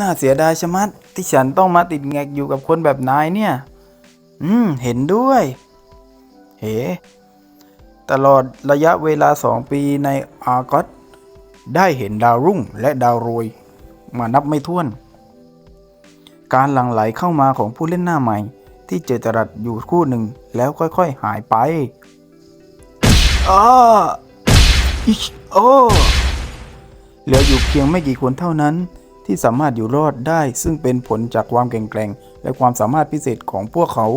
น่าเสียดายชะมัดที่ฉันต้องมาติดแงกอยู่กับคนแบบนายเนี่ย อืม เห็นด้วย เฮ้ตลอดระยะเวลาสองปีในอาร์กอตได้เห็นดาวรุ่งและดาวโรย มานับไม่ถ้วน การหลั่งไหลเข้ามาของผู้เล่นหน้าใหม่ ที่เจอจรัสอยู่คู่หนึ่งแล้วค่อยๆหายไปอ้าอิชโอเหลืออยู่เพียงไม่กี่คนเท่านั้น ที่สามารถอยู่รอดได้ ซึ่งเป็นผลจากความแข็งแกร่ง และความสามารถพิเศษของพวกเขา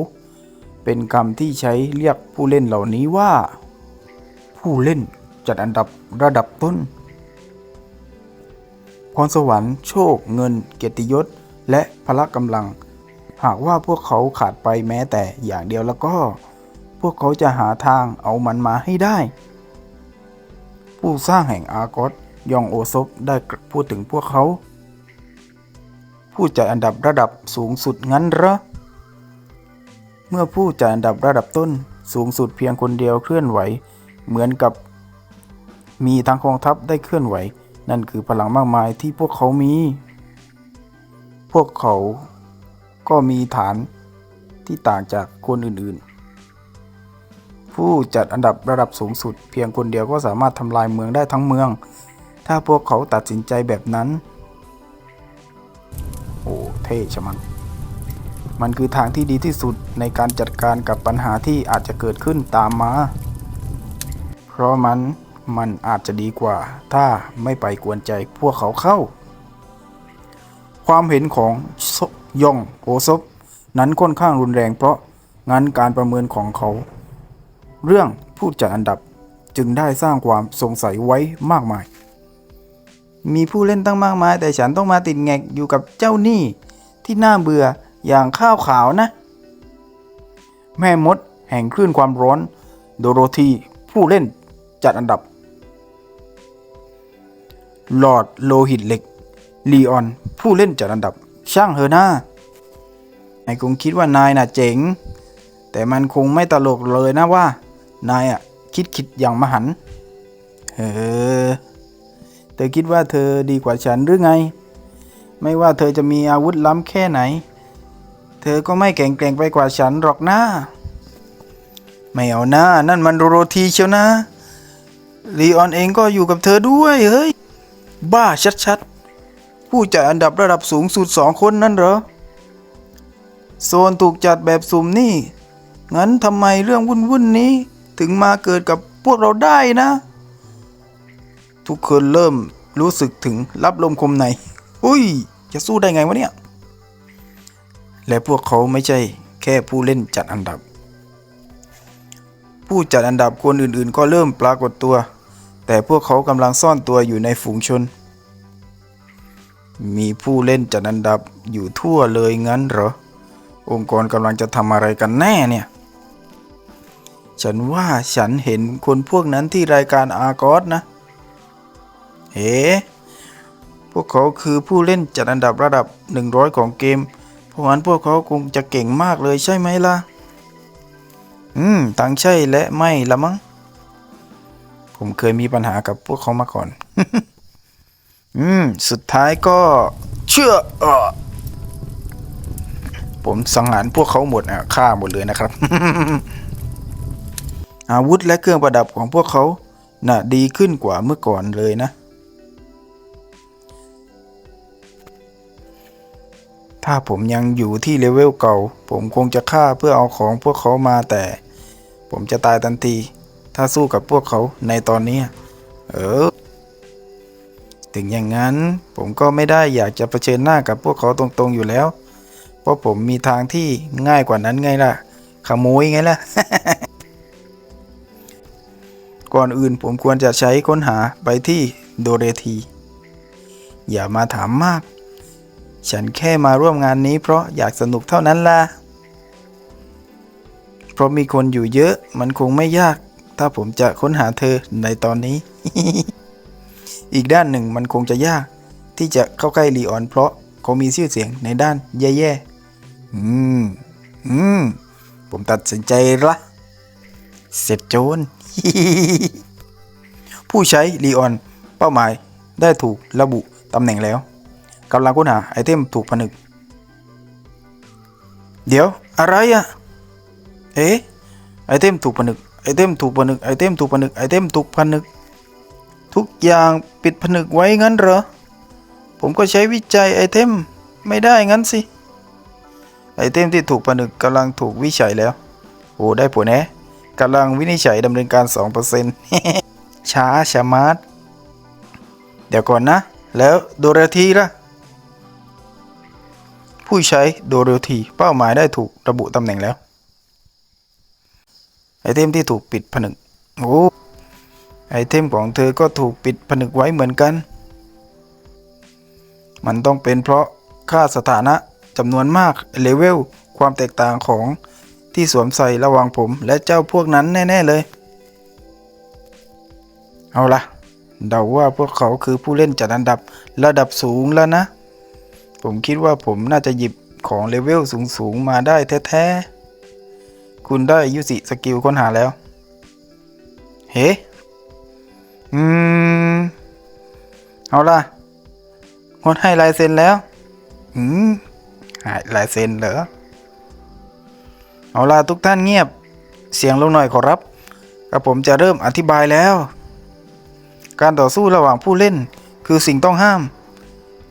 เป็นคำที่ใช้เรียกผู้เล่นเหล่านี้ว่า ผู้เล่นจัดอันดับระดับต้น พรสวรรค์โชค เงิน เกียรติยศ และพละกำลัง หากว่าพวกเขาขาดไปแม้แต่อย่างเดียวแล้วก็ พวกเขาจะหาทางเอามันมาให้ได้ ผู้สร้างแห่งอาร์กอสยองโอซบได้พูดถึงพวกเขา ผู้จัดอันดับระดับสูงสุดงั้นเหรอ เมื่อผู้จัดอันดับระดับต้นสูงสุดเพียงคนเดียวเคลื่อนไหว เหมือนกับ มีทั้งกองทัพได้เคลื่อนไหว นั่นคือพลังมากมายที่พวกเขามี พวกเขาก็มีฐานที่ต่างจากคนอื่นๆ ผู้จัดอันดับระดับสูงสุด เพียงคนเดียวก็สามารถทำลายเมืองได้ทั้งเมือง ถ้าพวกเขาตัดสินใจแบบนั้น เท่ชะมัน มันคือทางที่ดีที่สุดในการจัดการกับปัญหาที่อาจจะเกิดขึ้นตามมา เพราะมันมันอาจจะดีกว่า ถ้าไม่ไปกวนใจพวกเขาเข้า ความเห็นของซยองโอซบนั้นค่อนข้างรุนแรงเพราะงั้นการประเมินของเขา เรื่องผู้จัดอันดับจึงได้สร้างความสงสัยไว้มากมาย มีผู้เล่นตั้งมากมาย แต่ฉันต้องมาติดแงกอยู่กับเจ้านี้ ที่น่าเบื่ออย่างข้าวขาวนะ แม่มดแห่งคลื่นความร้อน โดโรธีผู้เล่นจัดอันดับ หลอดโลหิตเหล็ก ลีออน ผู้เล่นจัดอันดับ ช่างเฮอหน้าไอ้คงคิดว่านายน่ะเจ๋ง แต่มันคงไม่ตลกเลยนะว่า นายอะคิดคิดอย่างมหัน เออ เธอคิดว่าเธอดีกว่าฉันหรือไง ไม่ว่าเธอจะมีอาวุธล้ำแค่ไหน เธอก็ไม่แข็งแกร่งไปกว่าฉันหรอกนะไม่เอานะนั่นมันโดโรธีเชียวนะลีออนเองก็อยู่กับเธอด้วยเฮ้ย บ้าชัดๆ ผู้จัดอันดับระดับสูงสุดสองคนนั่นเหรอ โซนถูกจัดแบบสุ่มนี่ งั้นทำไมเรื่องวุ่นๆนี้ ถึงมาเกิดกับพวกเราได้นะ ทุกคนเริ่มรู้สึกถึงรับลมคมใน อุ้ย จะสู้ได้ไงวะเนี่ย และพวกเขาไม่ใช่แค่ผู้เล่นจัดอันดับ ผู้จัดอันดับคนอื่นๆ ก็เริ่มปรากฏตัว แต่พวกเขากำลังซ่อนตัวอยู่ในฝูงชน มีผู้เล่นจัดอันดับอยู่ทั่วเลยงั้นเหรอ องค์กรกำลังจะทำอะไรกันแน่เนี่ยฉันว่าฉันเห็นคนพวกนั้นที่รายการอากอสนะ เฮ้ พวกเขาคือผู้เล่นจัดอันดับระดับ 100 ของเกม เพราะงั้นพวกเขาคงจะเก่งมากเลยใช่ไหมล่ะ อืมทั้งใช่และไม่ละมั้ง ผมเคยมีปัญหากับพวกเขามาก่อน อืม สุดท้ายก็เชื่ออผมสังหารพวกเขาหมดอะฆ่าหมดเลยนะครับ อาวุธและเครื่องประดับของพวกเขาน่ะดีขึ้นกว่าเมื่อก่อนเลยนะ ถ้าผมยังอยู่ที่เลเวลเก่า ผมคงจะฆ่าเพื่อเอาของพวกเขามาแต่ ผมจะตายทันที ถ้าสู้กับพวกเขาในตอนนี้ เออ ถึงอย่างนั้นผมก็ไม่ได้อยากจะเผชิญหน้ากับพวกเขาตรงๆอยู่แล้ว เพราะผมมีทางที่ง่ายกว่านั้นไงล่ะ ขโมยไงล่ะ ก่อนอื่นผมควรจะใช้ค้นหาไปที่โดเรธี อย่ามาถามมาก ฉันแค่มาร่วมงานนี้เพราะอยากสนุกเท่านั้นล่ะ เพราะมีคนอยู่เยอะมันคงไม่ยาก ถ้าผมจะค้นหาเธอในตอนนี้ อีกด้านหนึ่งมันคงจะยาก ที่จะเข้าใกล้ลีออน เพราะเขามีชื่อเสียงในด้านแย่ๆ อืม อืม ผมตัดสินใจละเสร็จโจรผู้ใช้ลีออน เป้าหมายได้ถูกระบุตำแหน่งแล้ว กำลังค้นหาไอเทมถูกผนึก เดี๋ยวอะไรอะเอ๊ะไอเทมถูกผนึกไอเทมถูกผนึกไอเทมถูกผนึกไอเทมถูกผนึก ทุกอย่างปิดผนึกไว้งั้นเหรอ ผมก็ใช้วิจัยไอเทมไม่ได้งั้นสิ ไอเทมที่ถูกผนึกกำลังถูกวิจัยแล้ว โอ้ได้ผลแนะกำลังวินิจฉัยดำเนินการ 2%ช้าชะมัดเดี๋ยวก่อนนะ แล้วโดเรทีล่ะ ผู้ใช้โดเรทีเป้าหมายได้ถูกระบุตำแหน่งแล้ว ไอเทมที่ถูกปิดผนึกโอ้ไอเทมของเธอก็ถูกปิดผนึกไว้เหมือนกัน มันต้องเป็นเพราะค่าสถานะจำนวนมากเลเวลความแตกต่างของที่สวมใส่ระหว่างผมและเจ้าพวกนั้นแน่ ๆ เลย เอาละเดาว่าพวกเขาคือผู้เล่นจัดอันดับระดับสูงแล้วนะ ผมคิดว่าผมน่าจะหยิบของเลเวลสูงๆ มาได้แท้ๆ คุณได้ยุสิสกิลค้นหาแล้ว เฮ้ อืม เอาล่ะงดให้ลายเซ็นแล้ว อืมหายลายเซ็นเหรอ เอาล่ะทุกท่านเงียบ เสียงลงหน่อยขอรับกระผมจะเริ่มอธิบายแล้ว การต่อสู้ระหว่างผู้เล่นคือสิ่งต้องห้าม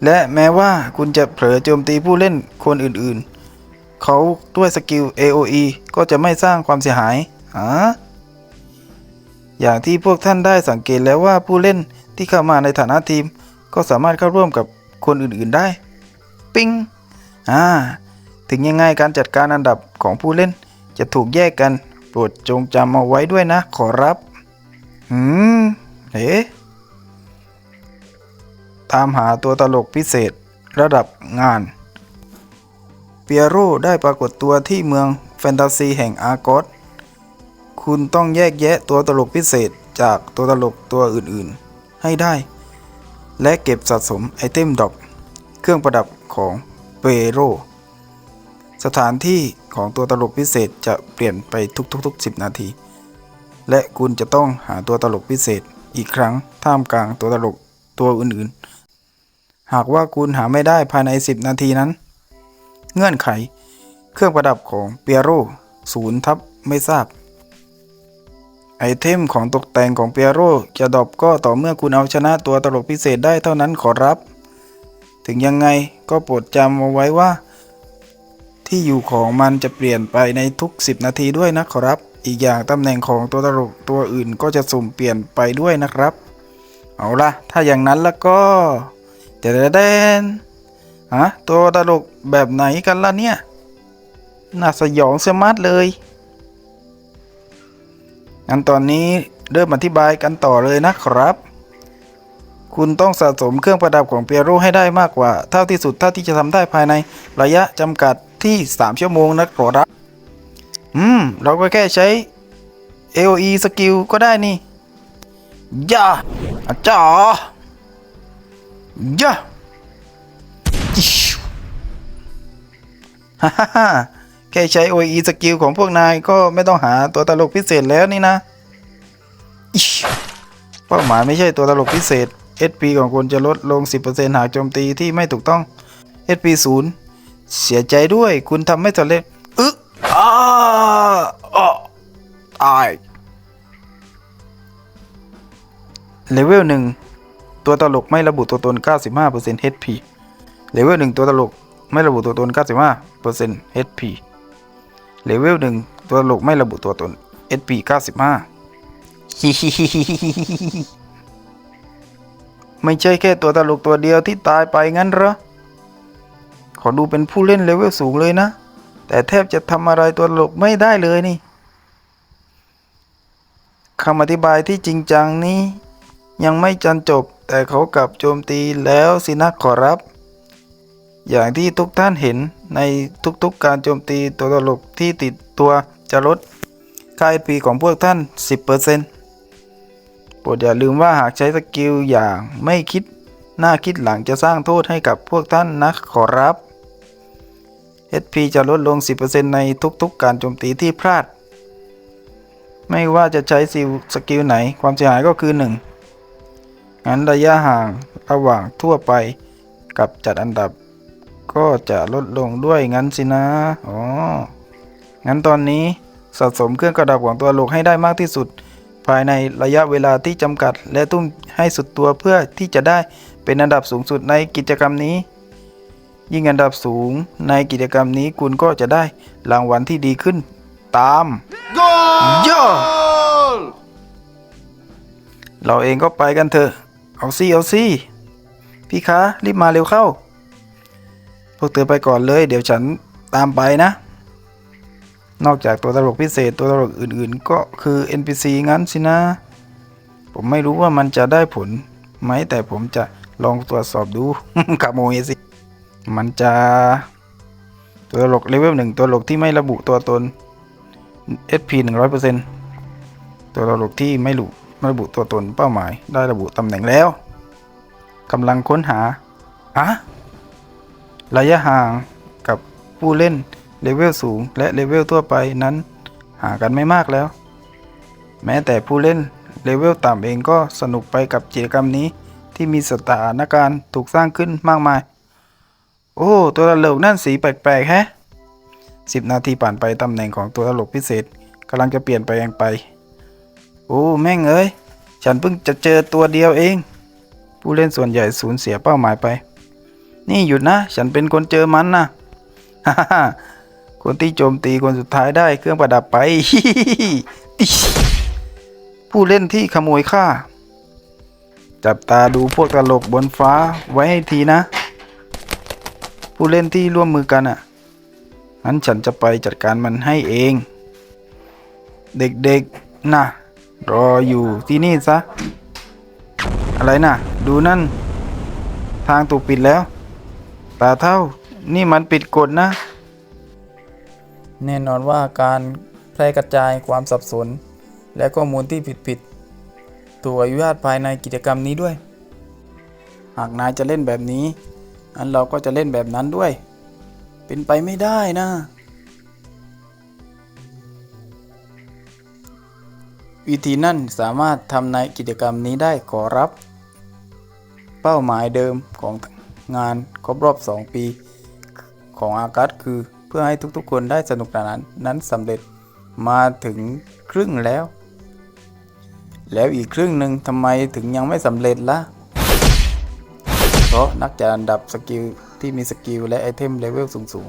และแม้ว่าคุณจะเผลอโจมตีผู้เล่นคนอื่นๆ เขาด้วยสกิล AOE ก็จะไม่สร้างความเสียหายอ่าอย่างที่พวกท่านได้สังเกตแล้วว่าผู้เล่นที่เข้ามาในฐานะทีม ก็สามารถเข้าร่วมกับคนอื่นๆได้ ปิงอ่า ถึงยังไงการจัดการอันดับของผู้เล่นจะถูกแยกกัน โปรดจงจำเอาไว้ด้วยนะขอรับหืม เอ๊ะ ตามหาตัวตลกพิเศษระดับงาน เปียโรได้ปรากฏตัวที่เมืองแฟนตาซีแห่งอาร์กอสคุณต้องแยกแยะตัวตลกพิเศษจากตัวตลกตัวอื่นๆ ให้ได้ และเก็บสะสมไอเทมดรอปเครื่องประดับของเปโร สถานที่ของตัวตลกพิเศษจะเปลี่ยนไปทุกๆๆ10 นาที และคุณจะต้องหาตัวตลกพิเศษอีกครั้งท่ามกลางตัวตลกตัวอื่นๆ หากว่าคุณหาไม่ได้ภายใน 10 นาทีนั้น เงื่อนไข เครื่องประดับของเปียโรศูนย์ทับไม่ทราบ ไอเทมของตกแต่งของเปียโรจะดรอปก็ต่อเมื่อคุณเอาชนะตัวตลกพิเศษได้เท่านั้นขอรับ ถึงยังไงก็โปรดจำเอาไว้ว่า ที่อยู่ของมันจะเปลี่ยนไปในทุก 10 นาทีด้วยนะขอรับ อีกอย่างตำแหน่งของตัวตลกตัวอื่นก็จะสุ่มเปลี่ยนไปด้วยนะครับ เอาล่ะ ถ้าอย่างนั้นแล้วก็ เดดเดนฮะตัวตลกแบบไหนกันล่ะเนี่ย น่าสยองเสียมัดเลยงั้นตอนนี้เริ่มอธิบายกันต่อเลยนะครับคุณต้องสะสมเครื่องประดับของเปียโรให้ได้มากกว่า เท่าที่สุดเท่าที่จะทำได้ภายในระยะจำกัดที่ 3 ชั่วโมงนะครับ อืม เราก็แค่ใช้ AOE สกิลก็ได้นี่ ย่าอาจา ย์ย่าฮ่าฮ่าฮ่าแค่ใช้ OE สกิลของพวกนายก็ไม่ต้องหาตัวตลกพิเศษแล้วนี่นะเป้าหมายไม่ใช่ตัวตลกพิเศษ SP ของคุณจะลดลง 10%หากโจมตีที่ไม่ถูกต้อง SP 0เสียใจด้วย คุณทำไม่สำเร็จอึ๊ะอ้าอ้อตายเลเวลหนึ่ง ตัวตลกไม่ระบุตัวตน 95% HP เลเวลหนึ่งตัวตลกไม่ระบุตัวตน 95% HP เลเวลหนึ่งตัวตลกไม่ระบุตัวตน HP 95ฮิฮิฮิฮิฮิฮิฮิไม่ใช่แค่ตัวตลกตัวเดียวที่ตายไปงั้นเหรอ ขอดูเป็นผู้เล่นเลเวลสูงเลยนะ แต่แทบจะทำอะไรตัวตลกไม่ได้เลยนี่คำอธิบายที่จริงจังนี้ ยังไม่จันจบ แต่เขากลับโจมตีแล้วสินะขอรับ อย่างที่ทุกท่านเห็นในทุกๆการโจมตีตัวตลกที่ติดตัวจะลดค่า HP ของพวกท่าน 10%โปรดอย่าลืมว่าหากใช้สกิลอย่างไม่คิดหน้าคิดหลังจะสร้างโทษให้กับพวกท่านนะขอรับ HP จะลดลง 10%ในทุกๆ การโจมตีที่พลาด ไม่ว่าจะใช้ซิลสกิลไหน ความเสียหายก็คือ 1 งั้นระยะห่างระหว่างทั่วไปกับจัดอันดับ ก็จะลดลงด้วยงั้นสินะ อ๋อ งั้นตอนนี้สะสมเครื่องประดับของตัวตลกให้ได้มากที่สุด ภายในระยะเวลาที่จำกัด และทุ่มให้สุดตัวเพื่อที่จะได้เป็นอันดับสูงสุดในกิจกรรมนี้ ยิ่งอันดับสูงในกิจกรรมนี้คุณก็จะได้รางวัลที่ดีขึ้นตามย่อเราเองก็ไปกันเถอะ เอาซี่เอาซี่พี่คะรีบมาเร็วเข้า พวกเธอไปก่อนเลย เดี๋ยวฉันตามไปนะ นอกจากตัวตลกพิเศษตัวตลกอื่นๆ ก็คือ NPC งั้นสินะ ผมไม่รู้ว่ามันจะได้ผลไหมแต่ผมจะลองตรวจสอบดูขโมยสิมันจะตัวตลกเลเวลหนึ่งตัวตลกที่ไม่ระบุตัวตน SP 100%ตัวตลกที่ไม่ระบุ ระบุตัวตนเป้าหมาย ได้ระบุตำแหน่งแล้วกำลังค้นหาอะระยะห่างกับผู้เล่นเลเวลสูง และเลเวลทั่วไปนั้นห่างกันไม่มากแล้ว แม้แต่ผู้เล่นเลเวลต่ำเองก็สนุกไปกับกิจกรรมนี้ที่มีสถานการณ์ถูกสร้างขึ้นมากมาย โอ้ ตัวตลกนั่นสีแปลกๆแฮะสิบนาทีผ่านไปตำแหน่งของตัวตลกพิเศษกำลังจะเปลี่ยนไปลงไป อ้แม่งเอ้ย ฉันเพิ่งจะเจอตัวเดียวเอง ผู้เล่นส่วนใหญ่สูญเสียเป้าหมายไป นี่หยุดนะ ฉันเป็นคนเจอมันนะฮ่าฮ่าคนที่โจมตีคนสุดท้ายได้เครื่องประดับไป ผู้เล่นที่ขโมยค่าจับตาดูพวกตลกบนฟ้าไว้ให้ทีนะ ผู้เล่นที่ร่วมมือกันอะงั้นฉันจะไปจัดการมันให้เอง เด็กๆนะ รออยู่ที่นี่ซะ อะไรนะดูนั่น ทางถูกปิดแล้ว ตาเท่า นี่มันปิดกฎนะ แน่นอนว่าการแพร่กระจายความสับสน และข้อมูลที่ผิดๆถูกอนุญาตภายในกิจกรรมนี้ด้วย หากนายจะเล่นแบบนี้อันเราก็จะเล่นแบบนั้นด้วย เป็นไปไม่ได้นะ วิธีนั่นสามารถทำในกิจกรรมนี้ได้ขอรับ เป้าหมายเดิมของงานครบรอบ 2 ปี ของอากัสคือเพื่อให้ทุกๆ คนได้สนุกสนานนั้นสำเร็จมาถึงครึ่งแล้ว แล้วอีกครึ่งหนึ่งทำไมถึงยังไม่สำเร็จล่ะ เพราะนักจัดอันดับสกิลที่มีสกิลและไอเทมเลเวลสูง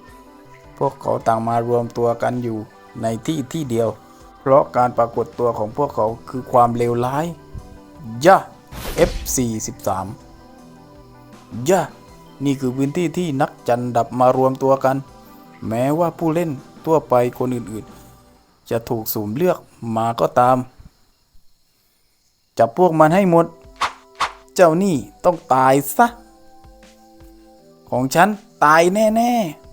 ๆ พวกเขาต่างมารวมตัวกันอยู่ในที่ที่เดียว ราะการปรากฏตัวของพวกเขาคือความเลวร้ายย่า F43 ย่านี่คือพื้นที่ที่นักจันดับมารวมตัวกัน แม้ว่าผู้เล่นทั่วไปคนอื่นๆ จะถูกสูมเลือกมาก็ตาม จับพวกมันให้หมด เจ้านี่ต้องตายซะ ของฉันตายแน่ ๆ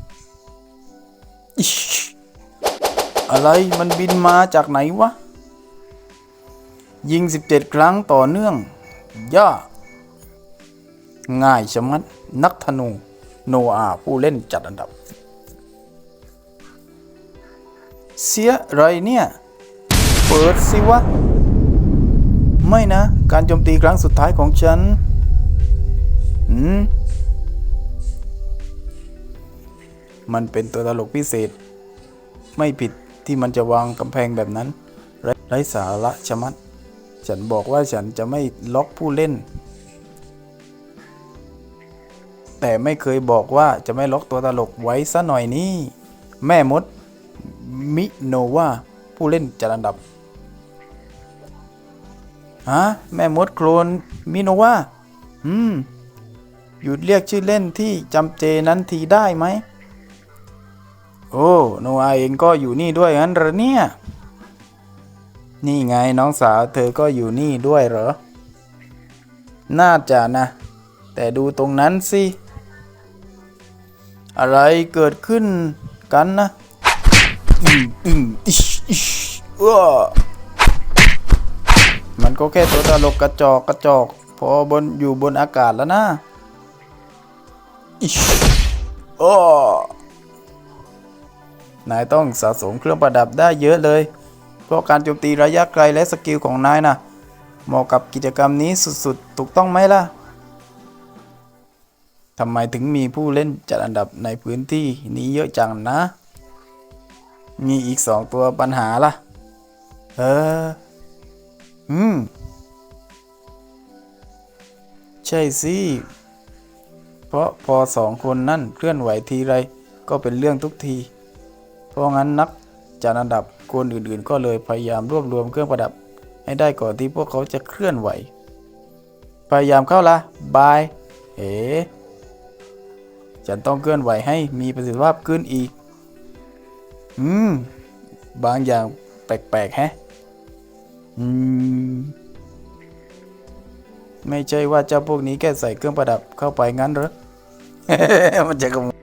อะไรมันบินมาจากไหนวะ ยิง 17 ครั้งต่อเนื่อง ย่า ง่ายชะมัด นักธนู โนอาผู้เล่นจัดอันดับ เสียไรเนี่ย เปิดสิวะ ไม่นะ การโจมตีครั้งสุดท้ายของฉัน อืมมันเป็นตัวตลกพิเศษ ไม่ผิด ที่มันจะวางกำแพงแบบนั้น ไร้สาระชะมัด ฉันบอกว่าฉันจะไม่ล็อกผู้เล่น แต่ไม่เคยบอกว่าจะไม่ล็อกตัวตลกไว้ซะหน่อยนี่ แม่มด มิโนวาผู้เล่นจัดอันดับฮะแม่มดโคลนมิโนวาอืม หยุดเรียกชื่อเล่นที่จำเจนั้นทีได้ไหม โอ้โนอาเองก็อยู่นี่ด้วยงั้นเหรอเนี่ย นี่ไงน้องสาวเธอก็อยู่นี่ด้วยเหรอ น่าจะนะ แต่ดูตรงนั้นสิ อะไรเกิดขึ้นกันนะอืมอืมอิชอิชอ้อมันก็แค่ตัวตลกกระจอกกระจอก พอบนอยู่บนอากาศแล้วนะอิชอ้อ นายต้องสะสมเครื่องประดับได้เยอะเลย เพราะการโจมตีระยะไกลและสกิลของนายนะเหมาะกับกิจกรรมนี้สุดๆ ถูกต้องไหมล่ะทำไมถึงมีผู้เล่นจัดอันดับในพื้นที่นี้เยอะจังนะ มีอีกสองตัวปัญหาล่ะ เออ อืม ใช่สิ เพราะพอสองคนนั่นเคลื่อนไหวทีไรก็เป็นเรื่องทุกที เพราะงั้นนักจัดอันดับคนอื่นๆ ก็เลยพยายามรวบรวมเครื่องประดับให้ได้ก่อนที่พวกเขาจะเคลื่อนไหว พยายามเข้าละบาย เอ๋ฉันต้องเคลื่อนไหวให้มีประสิทธิภาพขึ้นอีก อืม บางอย่างแปลกๆแฮะ อืม ไม่ใช่ว่าเจ้าพวกนี้แค่ใส่เครื่องประดับเข้าไปงั้นหรอ มันจะกระ